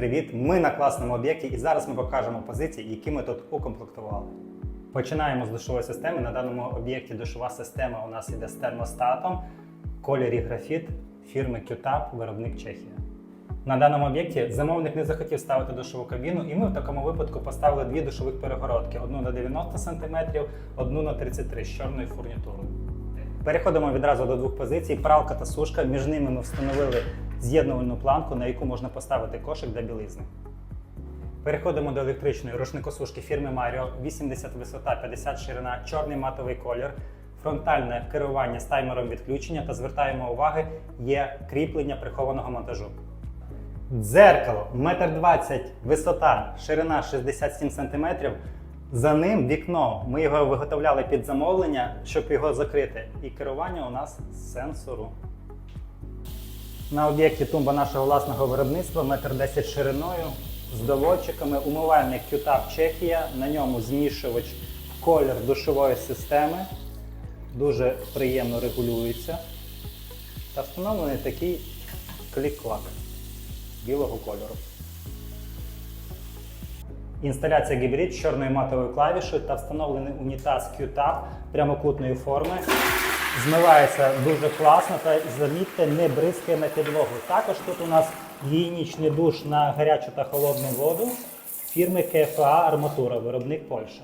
привіт! Ми на класному об'єкті і зараз ми покажемо позиції, які ми тут укомплектували. Починаємо з душової системи. На даному об'єкті душова система у нас іде з термостатом кольорі графіт фірми QTAP, виробник Чехія. На даному об'єкті замовник не захотів ставити душову кабіну, і ми в такому випадку поставили дві душових перегородки: одну на 90 см, одну на 33 з чорною фурнітурою. Переходимо відразу до двох позицій: пралка та сушка. Між ними ми встановили з'єднувальну планку, на яку можна поставити кошик для білизни. Переходимо до електричної рушникосушки фірми Mario, 80 висота, 50 ширина, чорний матовий колір, фронтальне керування з таймером відключення та звертаємо уваги, є кріплення прихованого монтажу. Дзеркало 1,20 м, висота, ширина 67 см. За ним вікно. Ми його виготовляли під замовлення, щоб його закрити. І керування у нас з сенсору. На об'єкті тумба нашого власного виробництва 1,10 м шириною з доводчиками, умивальник QTAP Чехія, на ньому змішувач колір душової системи. Дуже приємно регулюється. Та встановлений такий клік-клак білого кольору. Інсталяція гібрид з чорною матовою клавішою та встановлений унітаз QTAP прямокутної форми. Змивається дуже класно та замітьте, не бризкає на підлогу. Також тут у нас гігієнічний душ на гарячу та холодну воду фірми КФА Арматура, виробник Польща.